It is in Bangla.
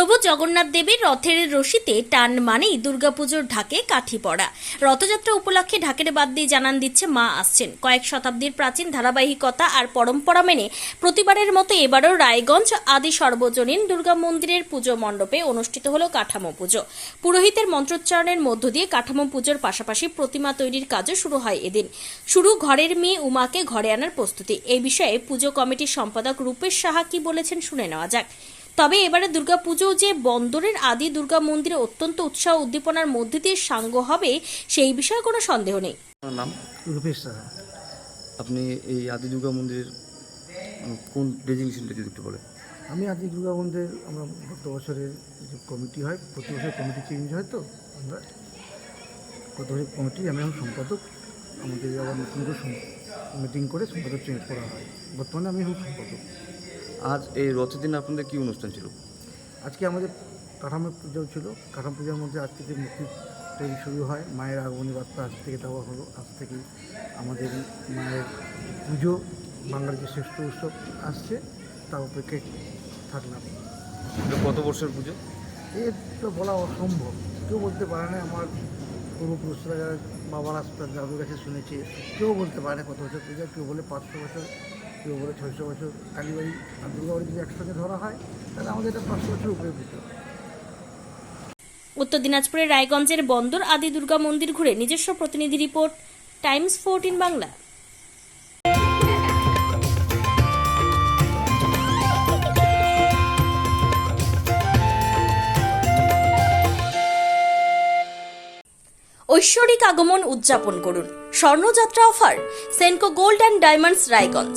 প্রভু জগন্নাথ দেবের রথের রশিতে টান মানেই দুর্গাপুজোর ঢাকে কাঠি পড়া। রথযাত্রা উপলক্ষে ঢাকের বাদ দিয়ে জানান দিচ্ছে মা আসছেন। কয়েক শতাব্দীর প্রাচীন ধারাবাহিকতা আর পরম্পরা মেনে প্রতিবারের মতো এবারও রায়গঞ্জ আদি সর্বজনীন দুর্গা মন্দিরের পুজো মণ্ডপে অনুষ্ঠিত হলো কাঠামো পুজো। পুরোহিতের মন্ত্রোচ্চারণের মধ্য দিয়ে কাঠামো পুজোর পাশাপাশি প্রতিমা তৈরির কাজও শুরু হয় এদিন। শুরু ঘরের মেয়ে উমাকে ঘরে আনার প্রস্তুতি। এই বিষয়ে পুজো কমিটির সম্পাদক রূপেশ সাহা কি বলেছেন শুনে নেওয়া যাক। তবে এবারে দুর্গাপুজো যে বন্দরের আদি দুর্গা মন্দিরে অত্যন্ত উৎসাহ উদ্দীপনার মধ্যে দিয়ে সাঙ্গ হবে সেই বিষয়ে কোনো সন্দেহ নেই। নাম? রূপেশ সাহা। আপনি এই আদি দুর্গা মন্দিরের কোন ডেজিগনেশনটা যদি একটু বলেন। আমি আদি দুর্গা মন্দির আমরা গত বছরের যে কমিটি হয় প্রতি বছর কমিটি চেঞ্জ হয় তো আমরা গত বছর কমিটি আমি এখন সম্পাদক আমাদের আবার নতুন করে মিটিং করে সম্পাদক চেঞ্জ করা হয়। বর্তমানে আমি এখন সম্পাদক। আজ এই রথের দিন আপনাদের কি অনুষ্ঠান ছিল? আজকে আমাদের কাঠামো পুজো ছিল। কাঠামো পূজার মধ্যে আজ থেকে মূর্তি তৈরি শুরু হয়। মায়ের আগমনী বার্তা আজ থেকে দেওয়া হলো। আজ থেকে আমাদের মায়ের পুজো বাঙালির যে শ্রেষ্ঠ উৎসব আসছে। তার অপেক্ষায় থাকলাম। কত বছরের পুজো? এর তো বলা অসম্ভব। কেউ বলতে পারে না আমার পূর্বপুরুষরা যারা বাবার দাদুর কাছে শুনেছে কেউ বলতে পারে না কত বছর পূজা। কেউ বলে পাঁচশো বছর। কেউ বলে ছয়শো বছর কালীবাড়ি আর দুর্গাবাড়ি যদি একসঙ্গে ধরা হয়, তাহলে আমাদের এটা পাঁচশো বছর উপরে পুজো উত্তর দিনাজপুরের রায়গঞ্জের বন্দর আদি দুর্গা মন্দির ঘুরে নিজস্ব প্রতিনিধি রিপোর্ট, টাইমস ফোরটিন বাংলা। ঐশ্বরিক আগমন উদযাপন করুন। Swarnayatra offer, Senco gold and diamonds Raiganj.